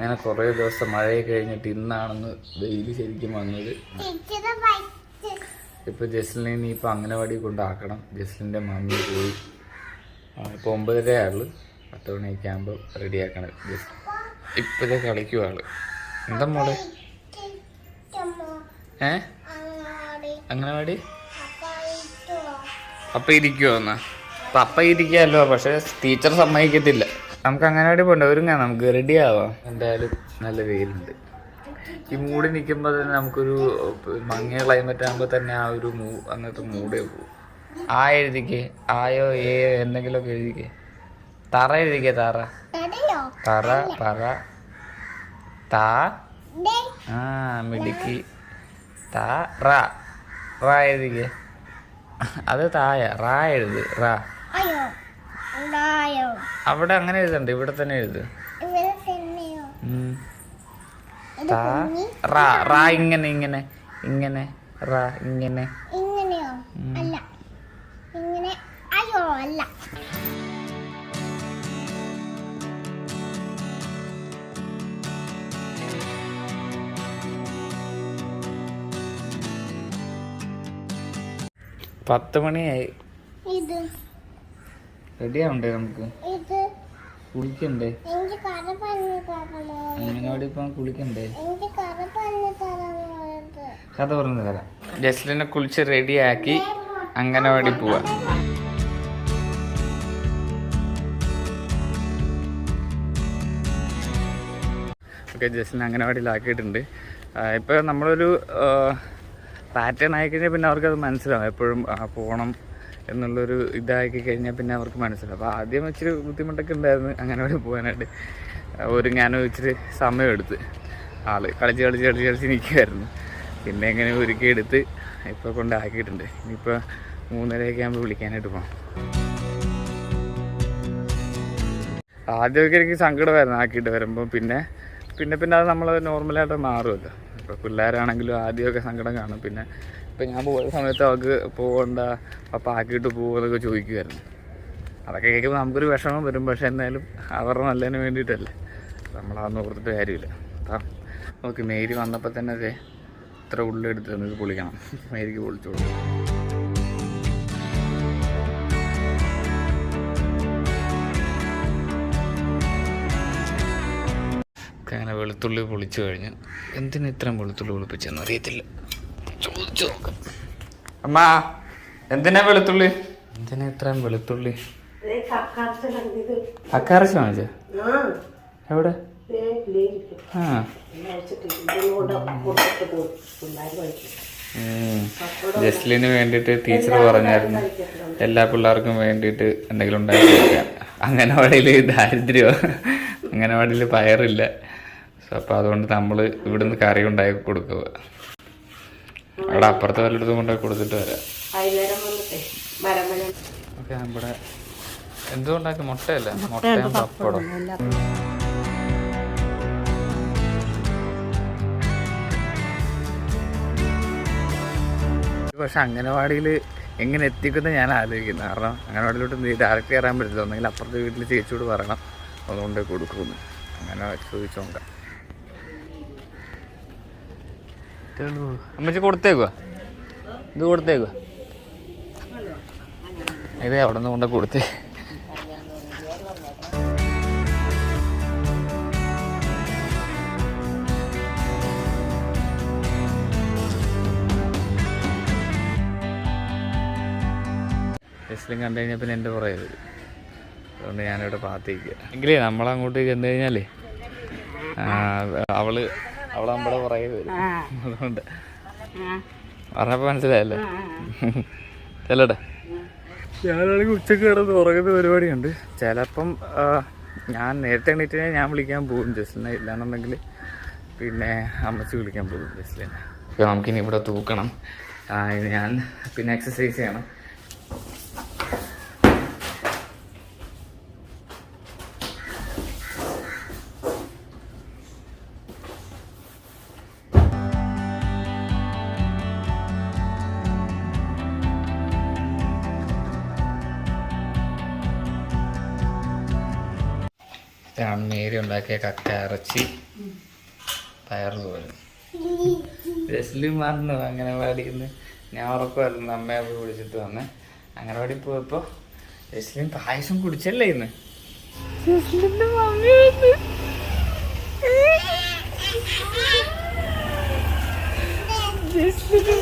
അങ്ങനെ കുറേ ദിവസം മഴയൊക്കെ കഴിഞ്ഞിട്ട് ഇന്നാണെന്ന് ഡെയിലി ശരിക്കും വന്നത്. ഇപ്പൊ ജസ്ലിനെ നീ ഇപ്പൊ അംഗനവാടി കൊണ്ടാക്കണം. ജസ്ലിന്റെ മമ്മി പോയി. ഇപ്പൊ ഒമ്പതര ആൾ പത്ത് മണിയൊക്കെ ആകുമ്പോൾ റെഡിയാക്കണം ജസ്ലിൻ ഇപ്പോഴേ കളിക്കും ആൾ. എന്താ മോളെ? ഏ? അംഗനവാടി? അപ്പ ഇരിക്കുവോ. എന്നാ. അപ്പൊ അപ്പ ഇരിക്കാമല്ലോ പക്ഷെ ടീച്ചർ സമ്മതിക്കത്തില്ല. നമുക്ക് അംഗനവാടി പോണ്ട ഒരുങ്ങാ നമുക്ക് റെഡി ആവാം. എന്തായാലും നല്ല വെയിലുണ്ട്. ഈ മൂടി നിൽക്കുമ്പോൾ തന്നെ നമുക്കൊരു മങ്ങിയ ക്ലൈമറ്റ് ആകുമ്പോൾ തന്നെ ആ ഒരു മൂ അന്നത്തെ മൂടേ പോകും ആ എഴുതിക്കേ ആയോ ഏയോ എന്തെങ്കിലുമൊക്കെ എഴുതിക്കേ. തറ എഴുതിക്കേ തറ. തറ പറ താ ആ മിടുക്കി. താ റ. റ എഴുതിക്കേ. അത് തായ റാ എഴുത് റാ. അവിടെ അങ്ങനെ എഴുതണ്ട ഇവിടെ തന്നെ എഴുത്. റാ ഇങ്ങനെ ഇങ്ങനെ ഇങ്ങനെ റാ ഇങ്ങനെ. ഇങ്ങനെയോ? അല്ല. ഇങ്ങനെ അയ്യോ അല്ല. പത്ത് മണിയായി. ഇത് റെഡി ആവണ്ടേ നമുക്ക്? ഇത് കുളിക്കണ്ടേ? എനിക്ക് ഇപ്പൊ കുളിക്കണ്ടേ? കഥ പറഞ്ഞു തരാം. ജസ്ലിനെ കുളിച്ച് റെഡിയാക്കി അങ്ങനവാടി പോവാ. ഓക്കെ ജസ്റ്റിനെ അംഗനവാടിയിലാക്കിയിട്ടുണ്ട്. ഇപ്പോൾ നമ്മളൊരു പാറ്റേൺ ആയിക്കഴിഞ്ഞാൽ പിന്നെ അവർക്കത് മനസ്സിലാവും. എപ്പോഴും പോണം പോകണം എന്നുള്ളൊരു ഇതാക്കി കഴിഞ്ഞാൽ പിന്നെ അവർക്ക് മനസ്സിലാവും. അപ്പോൾ ആദ്യം ഇച്ചിരി ബുദ്ധിമുട്ടൊക്കെ ഉണ്ടായിരുന്നു അങ്ങനെ അവിടെ പോകാനായിട്ട്. ഒരു ഒരുങ്ങാനും ഇച്ചിരി സമയമെടുത്ത് ആൾ കളിച്ച് കളിച്ച് കളിച്ച് കളിച്ച് നിൽക്കുമായിരുന്നു പിന്നെ എങ്ങനെ ഒരുക്കി എടുത്ത് ഇപ്പോൾ കൊണ്ടാക്കിയിട്ടുണ്ട്. ഇനിയിപ്പോൾ മൂന്നരയൊക്കെ ആകുമ്പോൾ വിളിക്കാനായിട്ട് പോകാം ആദ്യമൊക്കെ എനിക്ക് സങ്കടമായിരുന്നു ആക്കിയിട്ട് വരുമ്പോൾ പിന്നെ പിന്നെ പിന്നെ അത് നമ്മൾ നോർമലായിട്ട് മാറുമല്ലോ. ഇപ്പോൾ പിള്ളേരാണെങ്കിലും ആദ്യമൊക്കെ സങ്കടം കാണും. പിന്നെ ഇപ്പം ഞാൻ പോയ സമയത്ത് അവൾക്ക് പോകണ്ട അപ്പം ആക്കിയിട്ട് പോകുമെന്നൊക്കെ ചോദിക്കുമായിരുന്നു അതൊക്കെ കേൾക്കുമ്പോൾ നമുക്കൊരു വിഷമം വരും പക്ഷെ എന്തായാലും അവരുടെ നല്ലതിന് വേണ്ടിയിട്ടല്ലേ. നമ്മളതൊന്നും ഓർത്തിട്ട് കാര്യമില്ല. അപ്പം നോക്കി മേരി വന്നപ്പോൾ തന്നെ അതെ ഇത്ര ഉള്ളെടുത്ത് നമുക്ക് പൊളിക്കണം. മേരിക്ക് പൊളിച്ചോളൂ. അങ്ങനെ വെളുത്തുള്ളി പൊളിച്ചു കഴിഞ്ഞ്. എന്തിനാ ഇത്രയും വെളുത്തുള്ളി പൊളിപ്പിച്ചെന്ന് അറിയത്തില്ല. ചോദിച്ചു. നോക്കാം അമ്മ എന്തിനാ വെളുത്തുള്ളി? എന്തിനാ ഇത്രയും വെളുത്തുള്ളി? അക്കാറച്ച് വാങ്ങിച്ച? എവിടെ? ആ. ജസ്ലിന് വേണ്ടിയിട്ട് ടീച്ചർ പറഞ്ഞായിരുന്നു. എല്ലാ പിള്ളേർക്കും വേണ്ടിട്ട് എന്തെങ്കിലും ഉണ്ടാക്കി കൊടുക്കാൻ അംഗനവാടിയിൽ ദാരിദ്ര്യമോ അംഗനവാടിയിൽ പയറില്ല. സോ അപ്പോൾ അതുകൊണ്ട് നമ്മൾ ഇവിടുന്ന് കറി ഉണ്ടാക്കി കൊടുക്കുക. അവിടെ അപ്പുറത്തെ വല്ലയിടത്തും കൊണ്ടുപോയി കൊടുത്തിട്ട് വരാം. വൈകുന്നേരം വന്നിട്ടേ മരം ഓക്കെ നമ്മുടെ എന്തുകൊണ്ടാക്കി മുട്ടയല്ല മുട്ടയും പപ്പടം പക്ഷെ അംഗനവാടിയിൽ എങ്ങനെ എത്തിക്കുന്ന ഞാൻ ആലോചിക്കുന്നത് കാരണം അംഗനവാടിയിലോട്ട് നീ ഡയറക്റ്റ് കയറാൻ പറ്റില്ല. ഒന്നെങ്കിൽ അപ്പുറത്തെ വീട്ടിൽ ചേച്ചിയോട് പറയണം. അതുകൊണ്ട് കൊടുക്കുമെന്ന്. അങ്ങനെ ചോദിച്ചു നോക്കാം അമ്മച്ചി കൊടുത്തേക്കുക ഇത് കൊടുത്തേക്കുക ഇത് അവിടെ നിന്ന് കൊണ്ട് കൊടുത്തേ? ടെസ്റ്റിലും കണ്ടു കഴിഞ്ഞാൽ പിന്നെ എന്റെ പുറകെ വരും. അതുകൊണ്ട് ഞാനിവിടെ പാത്തിരിക്കുക എങ്കിലേ നമ്മളങ്ങോട്ട് ചെന്ന് കഴിഞ്ഞാലേ അവൾ അവൾ നമ്മുടെ പുറകെ വരും. അതുകൊണ്ട് പറഞ്ഞപ്പോ മനസ്സിലായല്ലേ? ചെല്ലട്ടെ. ഞാനാണെങ്കിൽ ഉച്ചയ്ക്ക് കിടന്ന് ഉറങ്ങുന്ന പരിപാടിയുണ്ട്. ചിലപ്പം ഞാൻ നേരത്തെ എണീറ്റ് ഞാൻ വിളിക്കാൻ പോകും. ജസ്റ്റിനെ ഇല്ലാന്നുണ്ടെങ്കിൽ പിന്നെ അമ്മച്ചി വിളിക്കാൻ പോകും ജസ്റ്റിനെ. അപ്പോൾ നമുക്കിനി ഇവിടെ തൂക്കണം. ഞാൻ പിന്നെ എക്സസൈസ് ചെയ്യണം. അമ്മേരി ഉണ്ടാക്കിയ കക്ക ഇറച്ചി പയറുതോരൻ രസ്ലി മാറുന്നു അങ്ങനെ നിന്ന് ഞാൻ ഉറക്കമായിരുന്നു അമ്മയെ പോയി വിളിച്ചിട്ട് വന്ന്. അംഗനവാടി പോയപ്പോ രസ്ലിൻ പായസം കുടിച്ചല്ലേ ഇന്ന്? ജസ്ലിന്റെ ജസ്ലിന്റെ